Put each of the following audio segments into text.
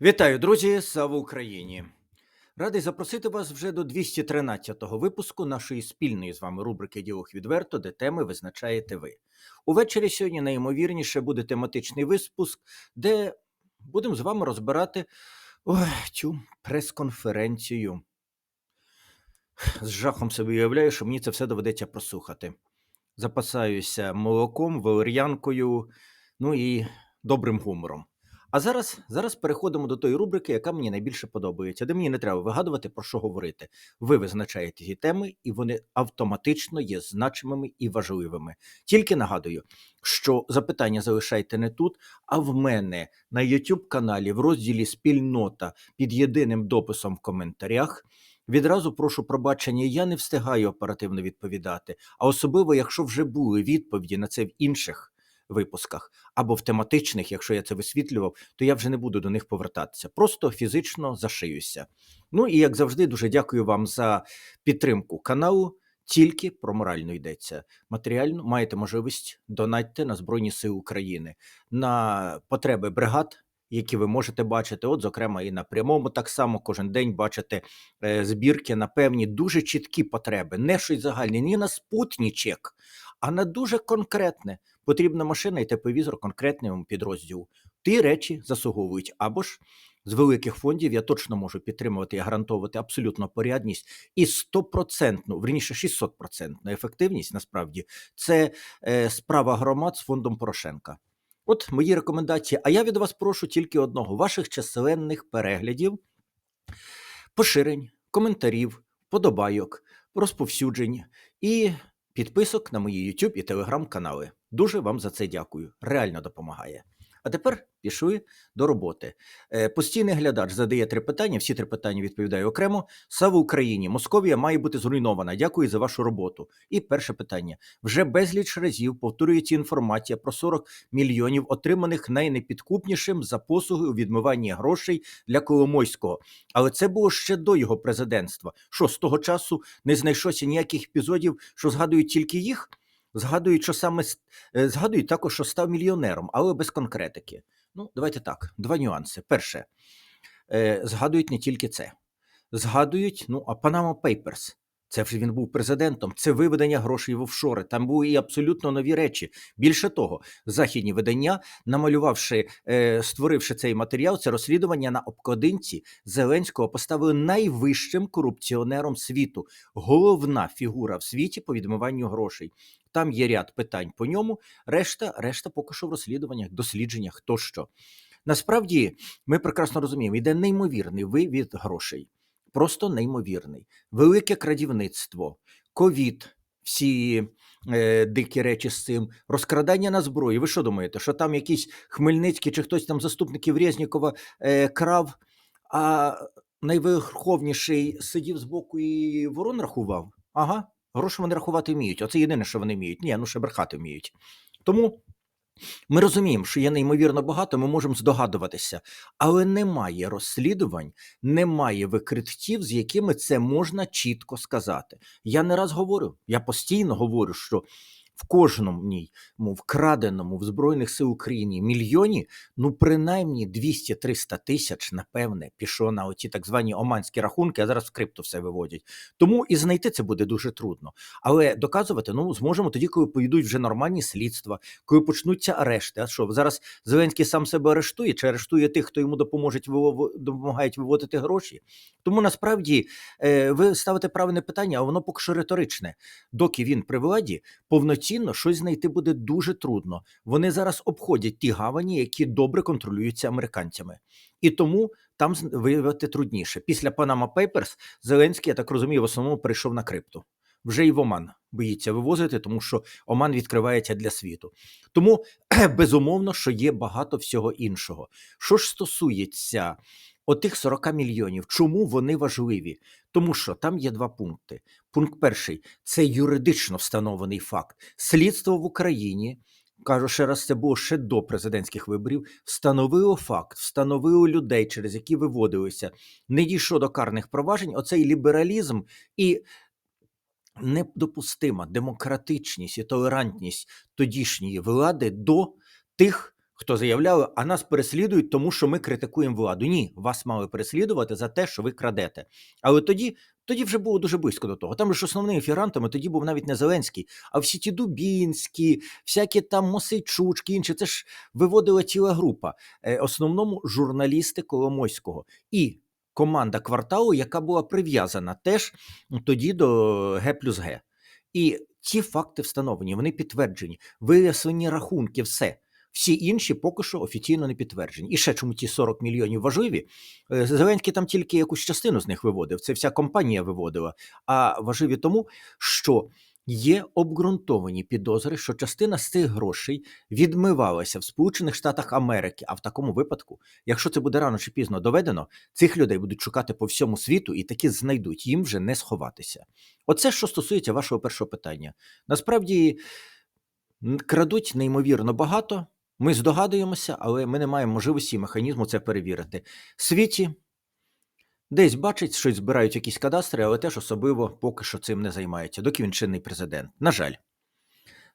Вітаю, друзі! Слава Україні! Радий запросити вас вже до 213-го випуску нашої спільної з вами рубрики Діалог відверто, де теми визначаєте ви. Увечері сьогодні найімовірніше буде тематичний випуск, де будемо з вами розбирати ой, цю прес-конференцію. З жахом собі уявляю, що мені це все доведеться прослухати. Запасаюся молоком, валер'янкою, ну і добрим гумором. А зараз, зараз переходимо до тої рубрики, яка мені найбільше подобається, де мені не треба вигадувати, про що говорити. Ви визначаєте ті теми, і вони автоматично є значимими і важливими. Тільки нагадую, що запитання залишайте не тут, а в мене на YouTube каналі в розділі Спільнота під єдиним дописом в коментарях. Відразу прошу пробачення, я не встигаю оперативно відповідати, а особливо, якщо вже були відповіді на це в інших випусках або в тематичних, якщо я це висвітлював, то я вже не буду до них повертатися. Просто фізично зашиюся. Ну і як завжди, дуже дякую вам за підтримку каналу. Тільки про моральну йдеться. Матеріально маєте можливість донатьте на Збройні Сили України на потреби бригад, які ви можете бачити. От, зокрема, і на прямому так само кожен день бачите е, збірки на певні дуже чіткі потреби, не щось загальне, ні на спутнічек, а на дуже конкретне. Потрібна машина і тепловізор конкретному підрозділу. Ті речі заслуговують або ж. З великих фондів я точно можу підтримувати і гарантувати абсолютно порядність і стопроцентну, верніше 600% ефективність. Насправді це е, справа громад з фондом Порошенка. От мої рекомендації. А я від вас прошу тільки одного: ваших численних переглядів, поширень, коментарів, подобайок, розповсюджень і підписок на мої YouTube і Telegram канали. Дуже вам за це дякую. Реально допомагає. А тепер пішли до роботи. Е, Постійний глядач задає три питання. Всі три питання відповідаю окремо. Слава Україні! Московія має бути зруйнована. Дякую за вашу роботу. І перше питання: вже безліч разів повторюється інформація про 40 мільйонів, отриманих найнепідкупнішим за послуги у відмиванні грошей для Коломойського. Але це було ще до його президентства. Що з того часу не знайшлося ніяких епізодів, що згадують тільки їх. Згадують, що саме е, згадують також, що став мільйонером, але без конкретики. Ну, давайте так. Два нюанси. Перше, е, згадують не тільки це. Згадують, ну, а Panama Papers. Це вже він був президентом, це виведення грошей в офшори. Там були і абсолютно нові речі. Більше того, західні видання, намалювавши, е, створивши цей матеріал, це розслідування на обкладинці Зеленського поставили найвищим корупціонером світу, головна фігура в світі по відмиванню грошей. Там є ряд питань по ньому. Решта, решта поки що в розслідуваннях, дослідженнях тощо. Насправді, ми прекрасно розуміємо, йде неймовірний вивід грошей. Просто неймовірний. Велике крадівництво, ковід, всі е, дикі речі з цим, розкрадання на зброї. Ви що думаєте, що там якийсь Хмельницький чи хтось там заступників Резнікова е, крав, а найверховніший сидів збоку і ворон рахував? Ага, гроші вони рахувати вміють. Оце єдине, що вони вміють. Ні, ну ще брехати вміють. Тому ми розуміємо, що є неймовірно багато, ми можемо здогадуватися, але немає розслідувань, немає викриттів, з якими це можна чітко сказати. Я не раз говорю, я постійно говорю, що в кожному вкраденому в Збройних сил України мільйоні, ну принаймні 200-300 тисяч, напевне, пішло на оті так звані оманські рахунки, а зараз в крипто все виводять. Тому і знайти це буде дуже трудно. Але доказувати ну зможемо тоді, коли повідуть вже нормальні слідства, коли почнуться арешти. А що зараз Зеленський сам себе арештує чи арештує тих, хто йому допоможуть виво- допомагають виводити гроші? Тому насправді е, ви ставите правильне питання, а воно поки що риторичне. Доки він при владі, повноцінно щось знайти буде дуже трудно. Вони зараз обходять ті гавані, які добре контролюються американцями, і тому там виявити трудніше. Після Panama Papers Зеленський, я так розумію, в основному перейшов на крипту. Вже і в Оман боїться вивозити, тому що Оман відкривається для світу. Тому безумовно, що є багато всього іншого. Що ж стосується отих 40 мільйонів, чому вони важливі? Тому що там є два пункти. Пункт перший це юридично встановлений факт. Слідство в Україні. Кажу ще раз, це було ще до президентських виборів. Встановило факт, встановило людей, через які виводилися. Не дійшло до карних проваджень. Оцей лібералізм і недопустима демократичність і толерантність тодішньої влади до тих, хто заявляли, а нас переслідують, тому що ми критикуємо владу. Ні, вас мали переслідувати за те, що ви крадете. Але тоді, тоді вже було дуже близько до того. Там ж основними фігурантами тоді був навіть не Зеленський, а всі ті Дубінські, всякі там Мосейчучки, інші. Це ж виводила ціла група. Е, основному журналісти Коломойського і команда кварталу, яка була прив'язана теж тоді до Г плюс Г. І ці факти встановлені, вони підтверджені, вияснені рахунки, все. Всі інші поки що офіційно не підтверджені. І ще чому ті 40 мільйонів важливі? Е, Зеленський там тільки якусь частину з них виводив. Це вся компанія виводила. А важливі тому, що є обґрунтовані підозри, що частина з цих грошей відмивалася в Сполучених Штатах Америки. А в такому випадку, якщо це буде рано чи пізно доведено, цих людей будуть шукати по всьому світу і таки знайдуть. Їм вже не сховатися. Оце що стосується вашого першого питання. Насправді крадуть неймовірно багато. Ми здогадуємося, але ми не маємо можливості і механізму це перевірити. В світі десь бачить, щось збирають якісь кадастри, але теж особливо поки що цим не займаються, доки він чинний президент. На жаль.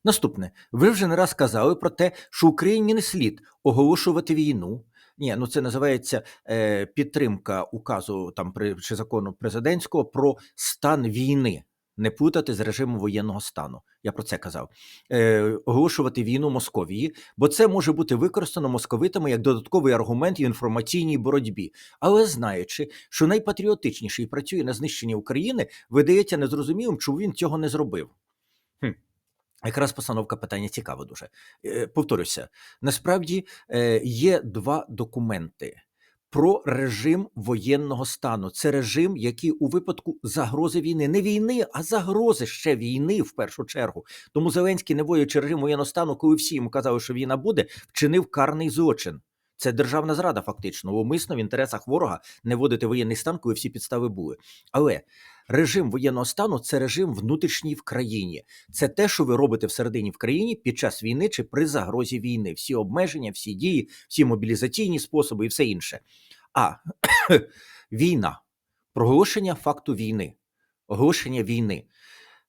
Наступне, ви вже не раз казали про те, що Україні не слід оголошувати війну. Ні, ну це називається е, підтримка указу там при чи закону президентського про стан війни. Не плутати з режимом воєнного стану. Я про це казав. Е, оголошувати війну Московії, бо це може бути використано московитами як додатковий аргумент в інформаційній боротьбі. Але знаючи, що найпатріотичніший працює на знищення України, видається незрозумілим, чому він цього не зробив. Хм. Якраз постановка питання цікава дуже. Е, повторюся, насправді е, є два документи про режим воєнного стану. Це режим, який у випадку загрози війни, не війни, а загрози ще війни в першу чергу. Тому Зеленський, не воюючи режим воєнного стану, коли всі йому казали, що війна буде, вчинив карний злочин. Це державна зрада, фактично, умисно в інтересах ворога не вводити воєнний стан, коли всі підстави були. Але режим воєнного стану це режим внутрішній в країні. Це те, що ви робите всередині в країні під час війни чи при загрозі війни. Всі обмеження, всі дії, всі мобілізаційні способи і все інше. А війна, проголошення факту війни, оголошення війни.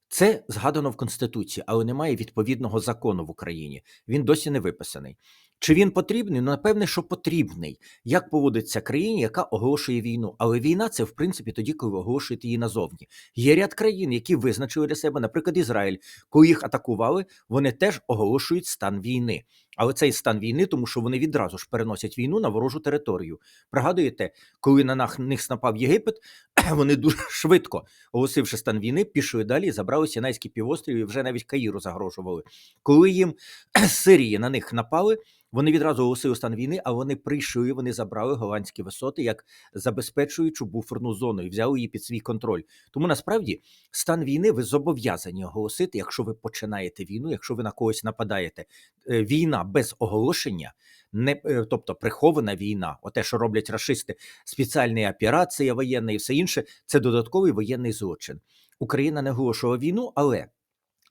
Це згадано в Конституції, але немає відповідного закону в Україні. Він досі не виписаний. Чи він потрібний? Ну, напевне, що потрібний. Як поводиться країні, яка оголошує війну? Але війна це в принципі тоді, коли ви оголошуєте її назовні. Є ряд країн, які визначили для себе, наприклад, Ізраїль, коли їх атакували, вони теж оголошують стан війни. Але цей стан війни, тому що вони відразу ж переносять війну на ворожу територію. Пригадуєте, коли на них- напав Єгипет, вони дуже швидко, оголосивши стан війни, пішли далі, забрали Сінайський півострів і вже навіть Каїру загрожували. Коли їм з Сирії на них напали, вони відразу оголосили стан війни, а вони прийшли, вони забрали голландські висоти як забезпечуючу буферну зону і взяли її під свій контроль. Тому насправді стан війни ви зобов'язані оголосити, якщо ви починаєте війну, якщо ви на когось нападаєте. Е, Без оголошення, не е, тобто прихована війна, оте, що роблять рашисти, спеціальна операція воєнна і все інше, це додатковий воєнний злочин. Україна не оголошувала війну, але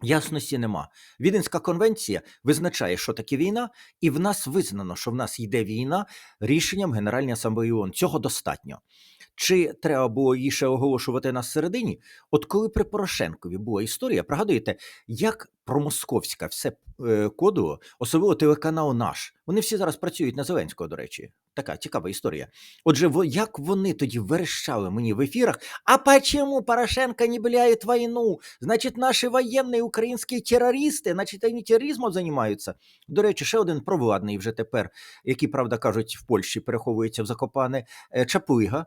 ясності нема. Віденська конвенція визначає, що таке війна, і в нас визнано, що в нас йде війна рішенням Генеральної асамблеї ООН. Цього достатньо. Чи треба було її ще оголошувати на середині? От коли при Порошенкові була історія, пригадуєте, як промосковська все е, кодило, особливо телеканал наш. Вони всі зараз працюють на Зеленського, до речі. Така цікава історія. Отже, як вони тоді верещали мені в ефірах, а почему Порошенко не объявляет війну? Значить, наші воєнні українські терористи, значить, вони тероризмом займаються. До речі, ще один провладний вже тепер, який, правда, кажуть, в Польщі переховується в Закопане, е, Чаплига,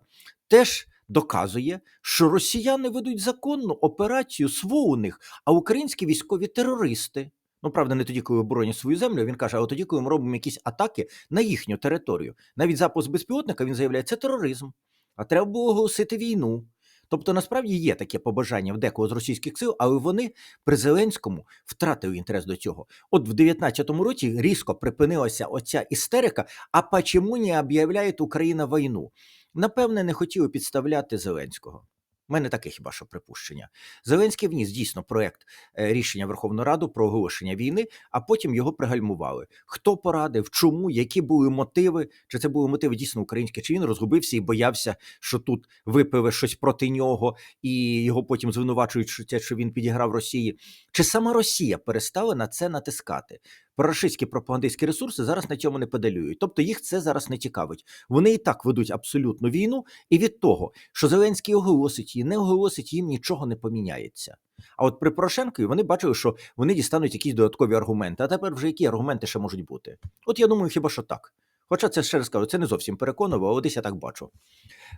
теж доказує, що росіяни ведуть законну операцію СВО у них, а українські військові терористи. Ну, правда, не тоді, коли оборонять свою землю, він каже, а тоді, коли ми робимо якісь атаки на їхню територію. Навіть запуск безпілотника він заявляє, це тероризм. А треба було оголосити війну. Тобто, насправді є таке побажання в декого з російських сил, але вони при Зеленському втратили інтерес до цього. От в 19-му році різко припинилася оця істерика. А почему не об'являє Україна війну? Напевне, не хотіли підставляти Зеленського. У мене таке хіба що припущення. Зеленський вніс дійсно проект е, рішення Верховної Ради про оголошення війни, а потім його пригальмували. Хто порадив, чому, які були мотиви? Чи це були мотиви дійсно українські? Чи він розгубився і боявся, що тут випиве щось проти нього, і його потім звинувачують, що він підіграв Росії? Чи сама Росія перестала на це натискати? Проросійські пропагандистські ресурси зараз на цьому не педалюють. Тобто їх це зараз не цікавить. Вони і так ведуть абсолютну війну, і від того, що Зеленський оголосить її, не оголосить їм нічого не поміняється. А от при Порошенкові вони бачили, що вони дістануть якісь додаткові аргументи. А тепер вже які аргументи ще можуть бути? От я думаю, хіба що так. Хоча це ще раз кажу, це не зовсім переконливо, але десь я так бачу.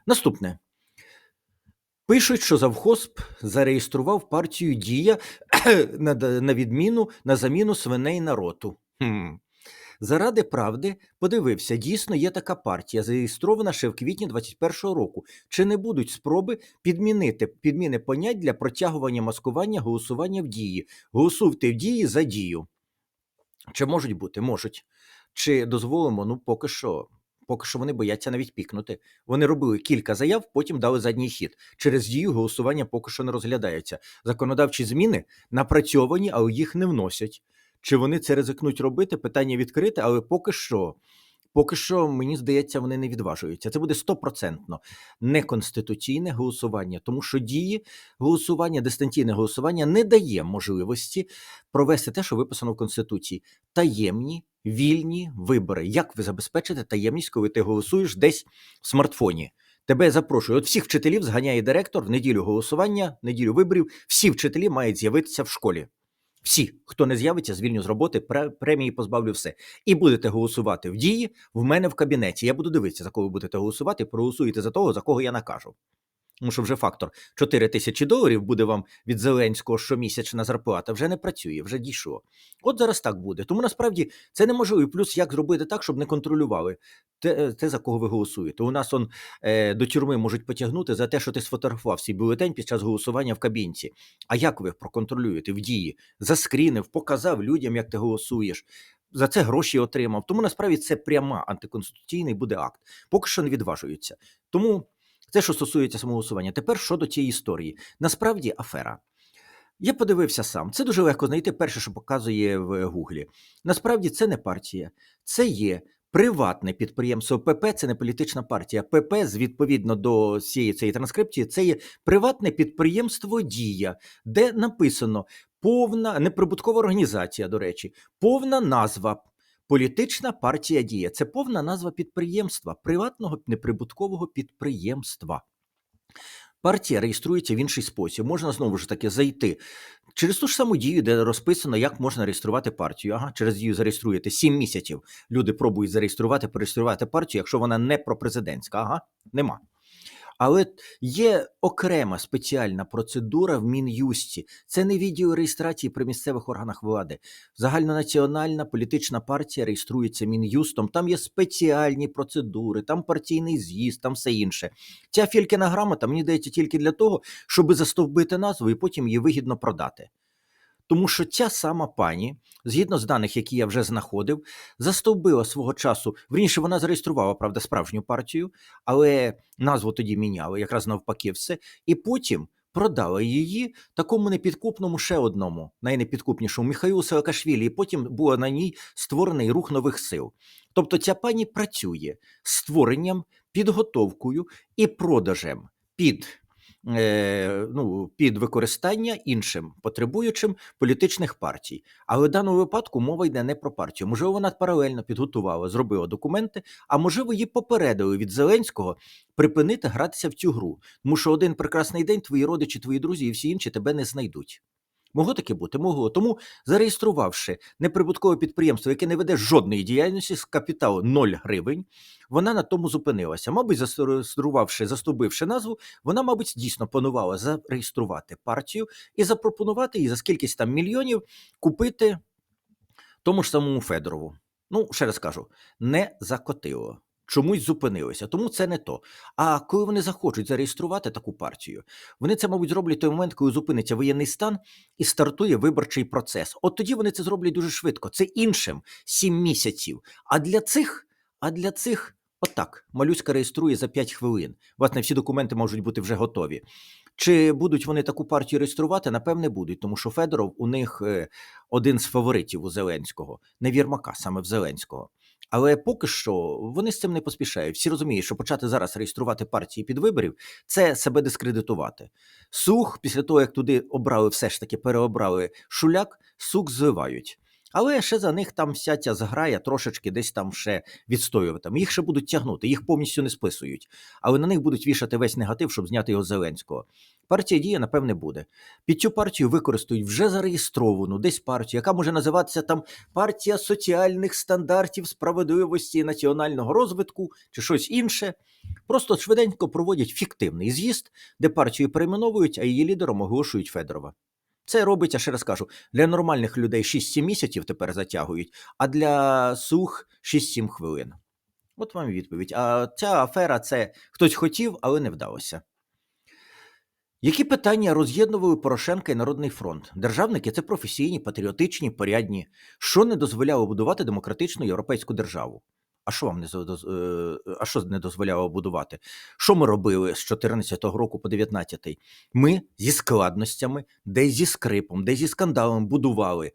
Наступне. Пишуть, що завхозп зареєстрував партію Дія на, на відміну на заміну свиней народу. Хм. Заради правди подивився, дійсно є така партія, зареєстрована ще в квітні 21-го року. Чи не будуть спроби підмінити підміни понять для протягування маскування голосування в дії? Голосуйте в дії за дію. Чи можуть бути? Можуть. Чи дозволимо? Ну, поки що. Поки що вони бояться навіть пікнути. Вони робили кілька заяв, потім дали задній хід. Через дію голосування поки що не розглядається. Законодавчі зміни напрацьовані, але їх не вносять. Чи вони це ризикнуть робити? Питання відкрите, але поки що, поки що, мені здається, вони не відважуються. Це буде стопроцентно неконституційне голосування, тому що дії голосування, дистанційне голосування не дає можливості провести те, що виписано в Конституції. Таємні, вільні вибори. Як ви забезпечите таємність, коли ти голосуєш десь в смартфоні? Тебе запрошую. От всіх вчителів зганяє директор в неділю голосування, в неділю виборів. Всі вчителі мають з'явитися в школі. Всі, хто не з'явиться, звільню з роботи, премії позбавлю все. І будете голосувати в дії в мене в кабінеті. Я буду дивитися, за кого будете голосувати. Проголосуєте за того, за кого я накажу. Тому що вже фактор 4 тисячі доларів буде вам від Зеленського щомісячна зарплата, вже не працює, вже дійшло. От зараз так буде. Тому насправді це неможливо. Плюс як зробити так, щоб не контролювали те, те за кого ви голосуєте. У нас он е, до тюрми можуть потягнути за те, що ти сфотографував свій бюлетень під час голосування в кабінці. А як ви проконтролюєте в дії? Заскрінив, показав людям, як ти голосуєш. За це гроші отримав. Тому насправді це пряма антиконституційний буде акт. Поки що не відважуються. Тому це, що стосується самоголосування. Тепер щодо цієї історії. Насправді афера. Я подивився сам. Це дуже легко знайти перше, що показує в Гуглі. Насправді це не партія, це є приватне підприємство. ПП це не політична партія. ПП, відповідно до цієї цієї транскрипції, це є приватне підприємство Дія, де написано повна неприбуткова організація, до речі, повна назва. Політична партія Дія це повна назва підприємства, приватного неприбуткового підприємства. Партія реєструється в інший спосіб. Можна знову ж таки зайти через ту ж саму дію, де розписано, як можна реєструвати партію. Ага, через дію зареєструєте 7 місяців. Люди пробують зареєструвати, перереєструвати партію, якщо вона не пропрезидентська. Ага, нема. Але є окрема спеціальна процедура в Мін'юсті. Це не відео реєстрації при місцевих органах влади. Загальнонаціональна політична партія реєструється Мін'юстом. Там є спеціальні процедури, там партійний з'їзд, там все інше. Ця фількіна грамота мені дається тільки для того, щоб застовбити назву і потім її вигідно продати. Тому що ця сама пані, згідно з даних, які я вже знаходив, застовбила свого часу. Вірніше, вона зареєструвала, правда, справжню партію, але назву тоді міняли, якраз навпаки, все. І потім продала її такому непідкупному ще одному, найнепідкупнішому Михайлу Саакашвілі, і потім був на ній створений рух нових сил. Тобто ця пані працює створенням, підготовкою і продажем під. Е, Ну, під використання іншим потребуючим політичних партій. Але в даному випадку мова йде не про партію. Можливо, вона паралельно підготувала, зробила документи, а можливо, її попередили від Зеленського припинити гратися в цю гру. Тому що один прекрасний день твої родичі, твої друзі і всі інші тебе не знайдуть. Могло таке бути, могло. Тому зареєструвавши неприбуткове підприємство, яке не веде жодної діяльності з капіталу 0 гривень, вона на тому зупинилася. Мабуть, зареєструвавши, заступивши назву, вона, мабуть, дійсно планувала зареєструвати партію і запропонувати їй за скількись там мільйонів купити тому ж самому Федорову. Ну, ще раз кажу, не закотило. Чомусь зупинилися, тому це не то. А коли вони захочуть зареєструвати таку партію, вони це, мабуть, зроблять той момент, коли зупиниться воєнний стан і стартує виборчий процес. От тоді вони це зроблять дуже швидко. Це іншим сім місяців. А для цих, а для цих, отак, малюська реєструє за 5 хвилин. Власне, всі документи можуть бути вже готові. Чи будуть вони таку партію реєструвати? Напевне, будуть, тому що Федоров у них е, один з фаворитів у Зеленського, не Вірмака, саме в Зеленського. Але поки що вони з цим не поспішають. Всі розуміють, що почати зараз реєструвати партії під виборів це себе дискредитувати. Сух, після того як туди обрали, все ж таки переобрали шуляк, сук звивають. Але ще за них там вся ця зграя трошечки десь там ще відстоювати. Їх ще будуть тягнути, їх повністю не списують. Але на них будуть вішати весь негатив, щоб зняти його з Зеленського. Партія дія, напевне, буде. Під цю партію використають вже зареєстровану десь партію, яка може називатися там партія соціальних стандартів, справедливості і національного розвитку чи щось інше. Просто швиденько проводять фіктивний з'їзд, де партію перейменовують, а її лідером оголошують Федорова. Це робиться, ще раз кажу, для нормальних людей 6-7 місяців тепер затягують, а для сух 6-7 хвилин. От вам і відповідь. А ця афера це хтось хотів, але не вдалося. Які питання роз'єднували Порошенка і Народний фронт? Державники це професійні, патріотичні, порядні. Що не дозволяло будувати демократичну європейську державу? А що вам не е, а що не дозволяло будувати? Що ми робили з 14-го року по 19-й? Ми зі складностями, десь зі скрипом, десь зі скандалом будували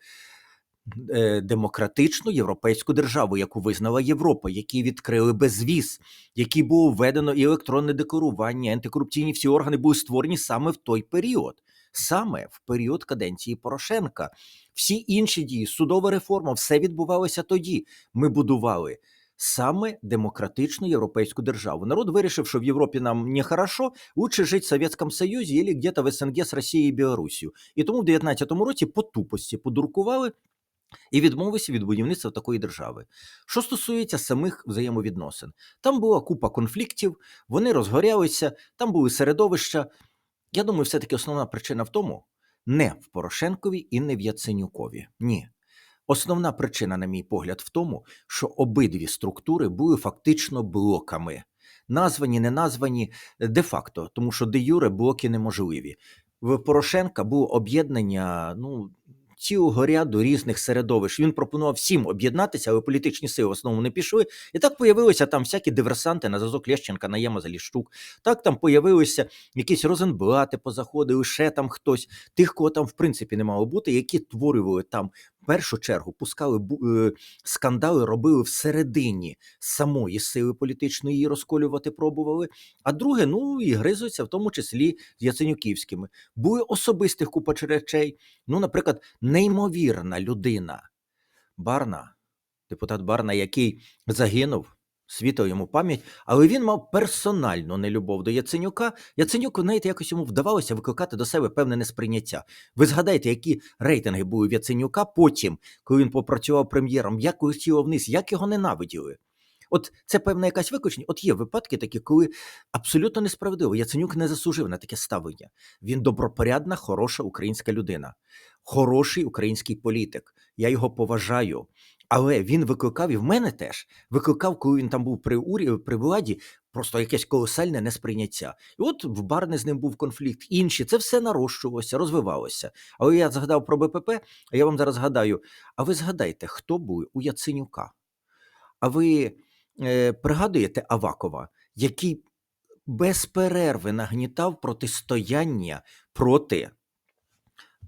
е, демократичну європейську державу, яку визнала Європа, які відкрили безвіз, які було введено і електронне декларування, антикорупційні всі органи були створені саме в той період, саме в період каденції Порошенка. Всі інші дії, судова реформа, все відбувалося тоді. Ми будували. Саме демократичну європейську державу. Народ вирішив, що в Європі нам не хорошо, лучше жити в Совєтському Союзі або где-то в СНГ з Росією і Білорусію. І тому в 19-му році по тупості подуркували і відмовився від будівництва такої держави. Що стосується самих взаємовідносин, там була купа конфліктів, вони розгорялися, там були середовища. Я думаю, все-таки основна причина в тому, не в Порошенкові і не в Яценюкові. Ні. Основна причина, на мій погляд, в тому, що обидві структури були фактично блоками. Названі, не названі де-факто, тому що де юре блоки неможливі. В Порошенка було об'єднання ну, цілого ряду різних середовищ. Він пропонував всім об'єднатися, але політичні сили в основному не пішли. І так появилися там всякі диверсанти на зразок Лещенка, Наєма Заліщук. Так там появилися якісь розенблати, позаходили, ще там хтось, тих, кого там в принципі не мало бути, які творювали там першу чергу, пускали е, скандали, робили всередині самої сили політичної, її розколювати пробували. А друге, ну і гризуться, в тому числі з Яценюківськими. Були особистих купач речей. Ну, наприклад, неймовірна людина Барна, депутат Барна, який загинув. Світла йому пам'ять, але він мав персональну нелюбов до Яценюка. Яценюк, знаєте, якось йому вдавалося викликати до себе певне несприйняття. Ви згадайте, які рейтинги були в Яценюка потім, коли він попрацював прем'єром, як летіло вниз, як його ненавиділи. От це певна якась виключення. От є випадки такі, коли абсолютно несправедливо. Яценюк не заслужив на таке ставлення. Він добропорядна, хороша українська людина, хороший український політик. Я його поважаю. Але він викликав і в мене теж викликав, коли він там був при урі, при владі, просто якесь колосальне несприйняття. І от в Барни з ним був конфлікт. Інші це все нарощувалося, розвивалося. Але я згадав про БПП, а я вам зараз згадаю. А ви згадайте, хто був у Яценюка? А ви е, пригадуєте Авакова, який без перерви нагнітав протистояння проти,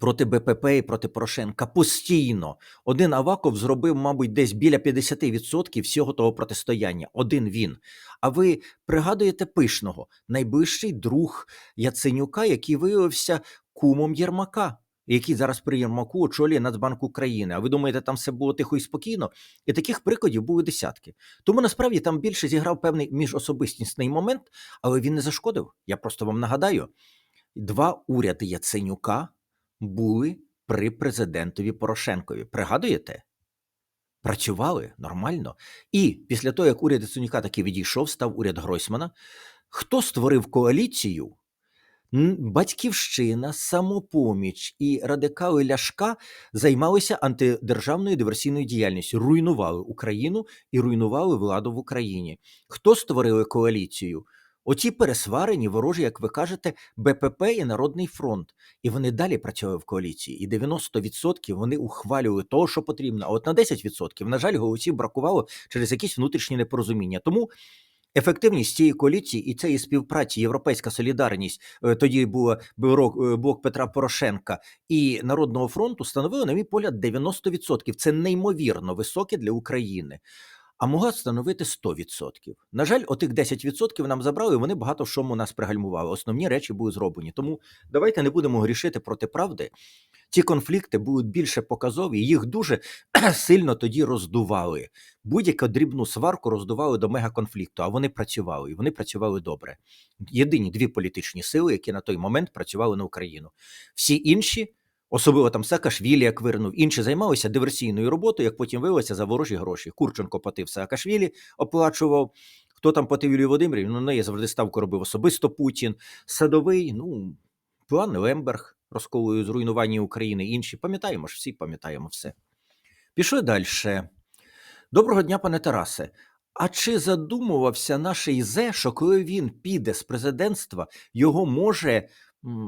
проти БПП і проти Порошенка постійно. Один Аваков зробив, мабуть, десь біля 50% всього того протистояння. Один він. А ви пригадуєте Пишного, найближчий друг Яценюка, який виявився кумом Єрмака. Який зараз при Єрмаку очолює Нацбанк України. А ви думаєте, там все було тихо і спокійно? І таких прикладів були десятки. Тому насправді там більше зіграв певний міжособистісний момент, але він не зашкодив. Я просто вам нагадаю: два уряди Яценюка були при президентові Порошенкові. Пригадуєте? Працювали нормально. І після того, як уряд Яценюка таки відійшов, став уряд Гройсмана. Хто створив коаліцію? Батьківщина, самопоміч і радикали Ляшка займалися антидержавною диверсійною діяльністю, руйнували Україну і руйнували владу в Україні. Хто створили коаліцію? Оці пересварені, ворожі, як ви кажете, БПП і Народний фронт. І вони далі працювали в коаліції. І 90% вони ухвалювали того, що потрібно. А от на 10%, на жаль, голосів бракувало через якісь внутрішні непорозуміння. Тому ефективність цієї коаліції і цієї співпраці, європейська солідарність, е, тоді була е, блок Петра Порошенка і Народного фронту, становили, на мій погляд, 90%. Це неймовірно високе для України. А могла становити 100%. На жаль, отих 10% нам забрали, вони багато в чому нас пригальмували. Основні речі були зроблені. Тому давайте не будемо грішити проти правди. ті конфлікти будуть більше показові, їх дуже сильно тоді роздували. Будь-яку дрібну сварку роздували до мегаконфлікту, а вони працювали, і вони працювали добре. Єдині дві політичні сили, які на той момент працювали на Україну. Всі інші, особливо там Саакашвілі, як вирнув, інші займалися диверсійною роботою, як потім виявилося за ворожі гроші. Курченко платив Саакашвілі, оплачував. Хто там платив Юлію Володимирівні? Ну, неї завжди ставку робив особисто Путін, Садовий, ну, план Лемберг розколою зруйнування України, інші. Пам'ятаємо ж, всі пам'ятаємо все. Пішли далі. Доброго дня, пане Тарасе. А чи задумувався наш Ізе, що коли він піде з президентства, його може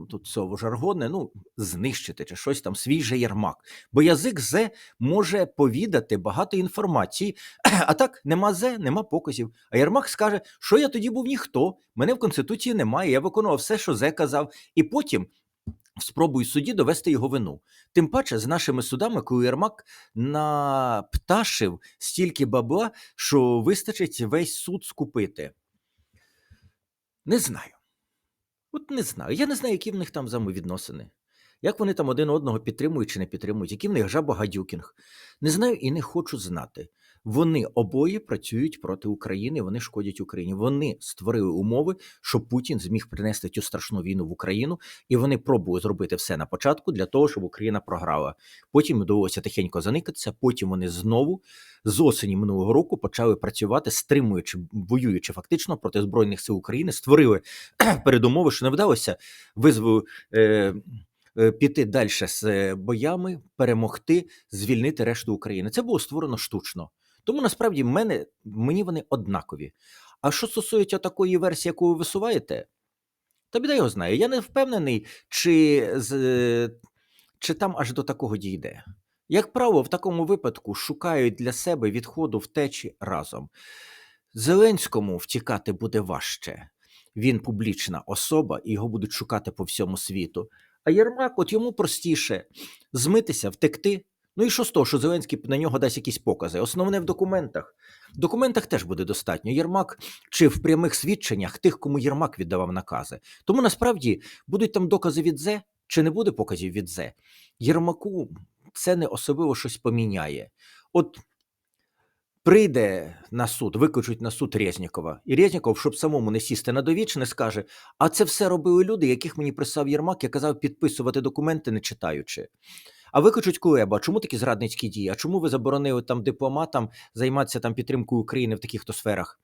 тут слово жаргонне, ну, знищити чи щось там, свій же Єрмак? Бо язик Зе може повідати багато інформації, а так нема Зе, нема показів. А Єрмак скаже, що я тоді був ніхто, мене в Конституції немає, я виконував все, що Зе казав, і потім спробуй судді довести його вину. Тим паче з нашими судами, коли Єрмак напташив стільки бабла, що вистачить весь суд скупити. Не знаю. От не знаю. Я не знаю, які в них там взаємовідносини. Як вони там один одного підтримують чи не підтримують, які в них жаба гадюкінг. Не знаю і не хочу знати. Вони обоє працюють проти України, вони шкодять Україні. Вони створили умови, щоб Путін зміг принести цю страшну війну в Україну, і вони пробують зробити все на початку для того, щоб Україна програла. Потім довелося тихенько заникатися. Потім вони знову з осені минулого року почали працювати, стримуючи, воюючи фактично проти збройних сил України, створили передумови, що не вдалося визву. Е, е, Піти далі з е, боями, перемогти, звільнити решту України. Це було створено штучно. Тому насправді мене, мені вони однакові. А що стосується такої версії, яку ви висуваєте, то біда його знає. Я не впевнений, чи, чи там аж до такого дійде. Як правило, в такому випадку шукають для себе відходу втечі разом. Зеленському втікати буде важче. Він публічна особа, і його будуть шукати по всьому світу. А Єрмак, от йому простіше змитися, втекти. Ну і що з того, що Зеленський на нього дасть якісь покази? Основне в документах. В документах теж буде достатньо. Єрмак чи в прямих свідченнях тих, кому Єрмак віддавав накази. Тому насправді будуть там докази від Зе, чи не буде показів від Зе. Єрмаку це не особливо щось поміняє. От прийде на суд, викличуть на суд Резнікова, і Резніков, щоб самому не сісти на довічне, скаже: а це все робили люди, яких мені прислав Єрмак, я казав підписувати документи, не читаючи. А викличуть Кулеба, чому такі зрадницькі дії? А чому ви заборонили там дипломатам займатися там підтримкою України в таких то сферах?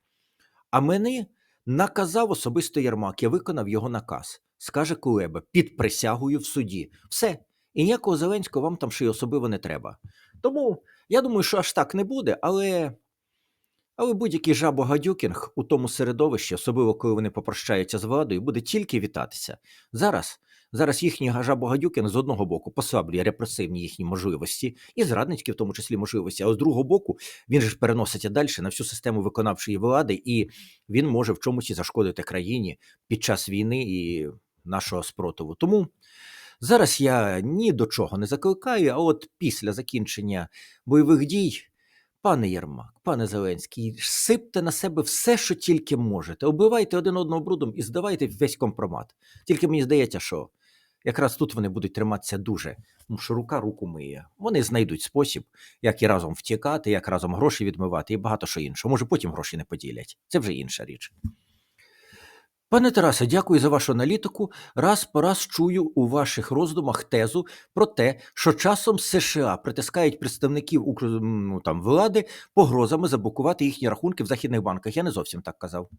А мені наказав особисто Єрмак, я виконав його наказ. Скаже Кулеба, під присягою в суді. Все. І ніякого Зеленського вам там ще й особливо не треба. Тому я думаю, що аж так не буде, але. Але будь-який жабогадюкінг у тому середовищі, особливо коли вони попрощаються з владою, буде тільки вітатися. Зараз Зараз їхній жабогадюкін з одного боку послаблює репресивні їхні можливості, і зрадницькі, в тому числі можливості, а з другого боку, він же ж переноситься далі на всю систему виконавчої влади, і він може в чомусь і зашкодити країні під час війни і нашого спротиву. Тому зараз я ні до чого не закликаю, а от після закінчення бойових дій. Пане Єрмак, пане Зеленський, сипте на себе все, що тільки можете. Оббивайте один одного брудом і здавайте весь компромат. Тільки мені здається, що якраз тут вони будуть триматися дуже, тому що рука руку миє. Вони знайдуть спосіб, як і разом втікати, як разом гроші відмивати і багато що іншого. Може, потім гроші не поділять. Це вже інша річ. Пане Тарасе, дякую за вашу аналітику. Раз по раз чую у ваших роздумах тезу про те, що часом США притискають представників ну, там, влади погрозами заблокувати їхні рахунки в західних банках. Я не зовсім так казав.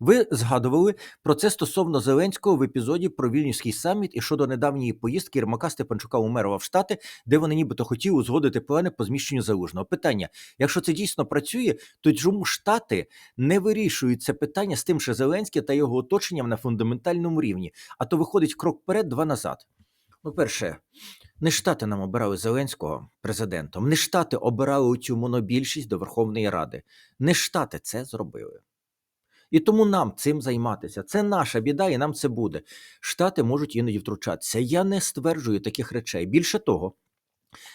Ви згадували про це стосовно Зеленського в епізоді про Вільнюський саміт і щодо недавньої поїздки Єрмака Степанчука Умерова в Штати, де вони нібито хотіли узгодити плани по зміщенню залужного. Питання: якщо це дійсно працює, то чому Штати не вирішують це питання з тим, що Зеленський та його оточенням на фундаментальному рівні, а то виходить крок вперед, два назад. Ну, перше, не штати нам обирали Зеленського президентом, не штати обирали цю монобільшість до Верховної Ради. Не штати це зробили. І тому нам цим займатися. Це наша біда, і нам це буде. Штати можуть іноді втручатися. Я не стверджую таких речей. Більше того,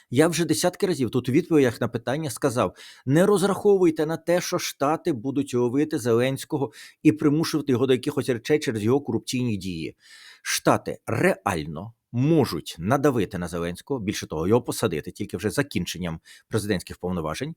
я вже десятки разів тут у відповідях на питання сказав: не розраховуйте на те, що Штати будуть ловити Зеленського і примушувати його до якихось речей через його корупційні дії. Штати реально можуть надавити на Зеленського, більше того, його посадити тільки вже закінченням президентських повноважень,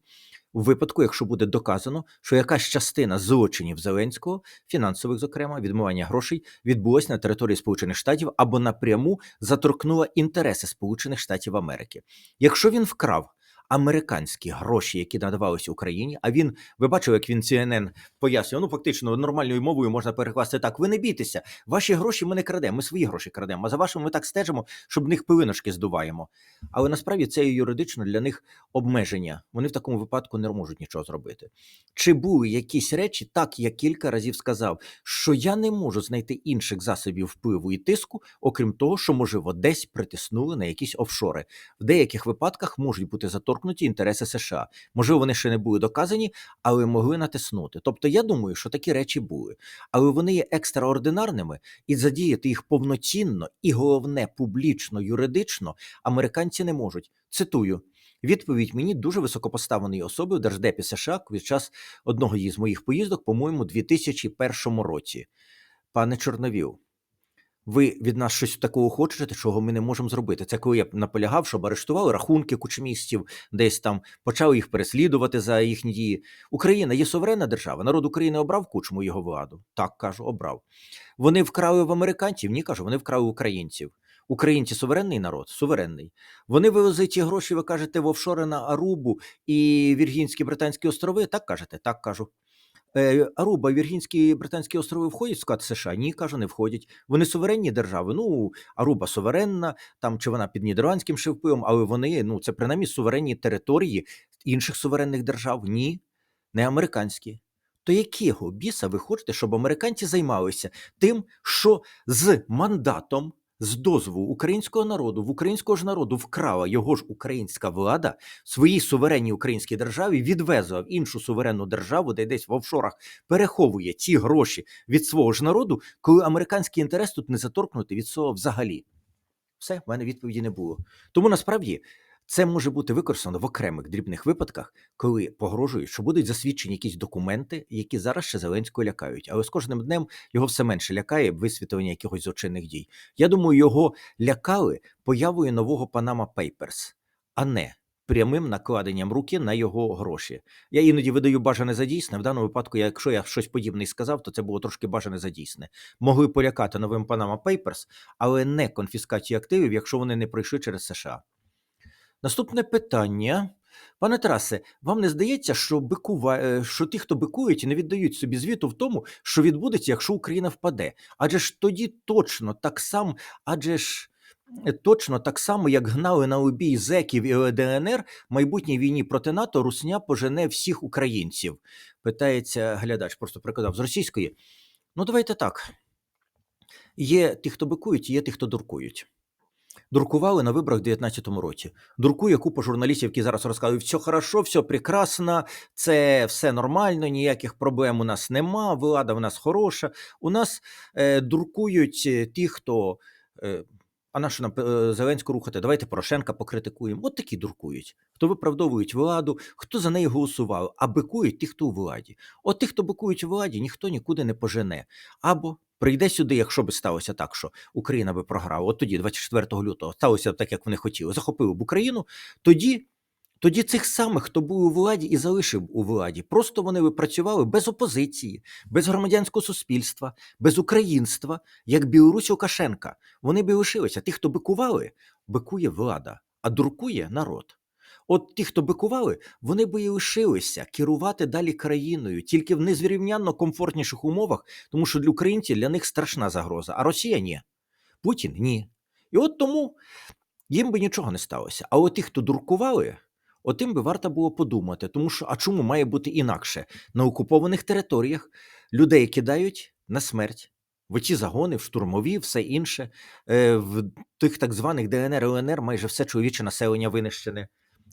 у випадку, якщо буде доказано, що якась частина злочинів Зеленського, фінансових, зокрема, відмивання грошей, відбулась на території Сполучених Штатів або напряму заторкнула інтереси Сполучених Штатів Америки. Якщо він вкрав американські гроші, які надавалися Україні, а він, ви бачили, як він CNN пояснює, ну фактично нормальною мовою можна перекласти так: ви не бійтеся, ваші гроші ми не крадемо, ми свої гроші крадемо, а за вашими ми так стежимо, щоб в них пилиночки здуваємо. Але насправді це юридично для них обмеження. Вони в такому випадку не можуть нічого зробити. Чи були якісь речі, так я кілька разів сказав, що я не можу знайти інших засобів впливу і тиску, окрім того, що можливо десь притиснули на якісь офшори. В деяких випадках можуть бути заторкнуті інтереси США. Можливо, вони ще не були доказані, але могли натиснути. Тобто, я думаю, що такі речі були, але вони є екстраординарними, і задіяти їх повноцінно і головне публічно, юридично американці не можуть. Цитую. Відповідь мені дуже високопоставленої особи в Держдепі США під час одного із моїх поїздок, по-моєму, 2001 році. Пане Чорновіл, ви від нас щось такого хочете, чого ми не можемо зробити. Це коли я наполягав, щоб арештували рахунки кучмістів, десь там почали їх переслідувати за їхні дії. Україна є суверенна держава. Народ України обрав кучму його владу. Так кажу, обрав. Вони вкрали в американців. Ні, кажу, вони вкрали українців. Українці суверенний народ, суверенний. Вони вивезли ті гроші, ви кажете, в офшори на Арубу і Віргінські Британські острови. Так кажете? Так кажу. Е, Аруба, Віргінські Британські острови входять в склад США? Ні, кажу, не входять. Вони суверенні держави. Ну, Аруба суверенна, там чи вона під нідерландським шевпивом, але вони, ну, це принаймні суверенні території інших суверенних держав. Ні, не американські. То якого біса ви хочете, щоб американці займалися тим, що з мандатом, з дозволу українського народу, в українського ж народу вкрала його ж українська влада своїй суверенній українській державі, відвезла в іншу суверенну державу, де десь в офшорах переховує ці гроші від свого ж народу, коли американський інтерес тут не заторкнути від цього взагалі. Все, в мене відповіді не було. Тому насправді це може бути використано в окремих дрібних випадках, коли погрожують, що будуть засвідчені якісь документи, які зараз ще Зеленського лякають. Але з кожним днем його все менше лякає висвітлення якихось злочинних дій. Я думаю, його лякали появою нового Panama Papers, а не прямим накладенням руки на його гроші. Я іноді видаю бажане за дійсне. В даному випадку, якщо я щось подібне сказав, то це було трошки бажане за дійсне. Могли полякати новим Panama Papers, але не конфіскацію активів, якщо вони не пройшли через США. Наступне питання. Пане Тарасе, вам не здається, що бикува... е, що ті, хто бикують, не віддають собі звіту в тому, що відбудеться, якщо Україна впаде? Адже ж тоді точно так само, адже ж е, точно так само, як гнали на обій зеків і ЛДНР, майбутній війні проти НАТО Русня пожене всіх українців. Питається глядач, просто приказав з російської. Ну, давайте так. Є ті, хто бикують, є ті, хто дуркують. Дуркували на виборах в 2019 році. Дуркує купа журналістів, які зараз розказують, все хорошо, все прекрасно, це все нормально, ніяких проблем у нас нема, влада в нас хороша. У нас е, дуркують е, ті, хто. Е, а на що нам е, Зеленську рухати? Давайте Порошенка покритикуємо. От такі дуркують. Хто виправдовують владу, хто за неї голосував, а бикують ті, хто у владі. От тих, хто бикують у владі, ніхто нікуди не пожене. Або прийде сюди, якщо би сталося так, що Україна би програла. От тоді, 24 лютого, сталося так, як вони хотіли, захопили б Україну. Тоді, тоді цих самих, хто був у владі і залишив у владі, просто вони би працювали без опозиції, без громадянського суспільства, без українства, як Білорусь Лукашенка. Вони би лишилися. Ті, хто бикували, бикує влада, а дуркує народ. От ті, хто бикували, вони би і лишилися керувати далі країною тільки в незрівнянно комфортніших умовах, тому що для українців для них страшна загроза, а Росія ні. Путін ні. І от тому їм би нічого не сталося. А от ті, хто дуркували, от тим би варто було подумати, тому що а чому має бути інакше? На окупованих територіях людей кидають на смерть. В ті загони, в штурмові, все інше, Е, в тих так званих ДНР-ЛНР майже все чоловіче населення винищене.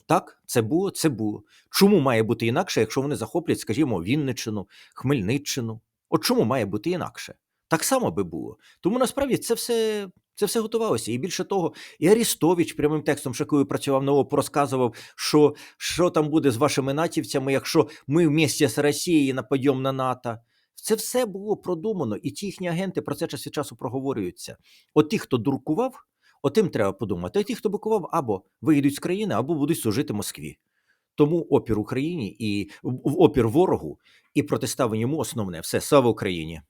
Так, це було, це було. Чому має бути інакше, якщо вони захоплять, скажімо, Вінниччину, Хмельниччину? От чому має бути інакше? Так само би було. Тому насправді це все. Це все готувалося. І більше того, і Арістович прямим текстом, ще коли працював на ОП, розказував, що, що там буде з вашими натівцями, якщо ми вместе з Росією нападемо на НАТО. Це все було продумано, і ті їхні агенти про це час від часу проговорюються. От ті, хто дуркував, Отим треба подумати. Ті, хто бикував, або виїдуть з країни, або будуть служити Москві. Тому опір Україні і опір ворогу і протиставлення йому основне. Все, слава Україні!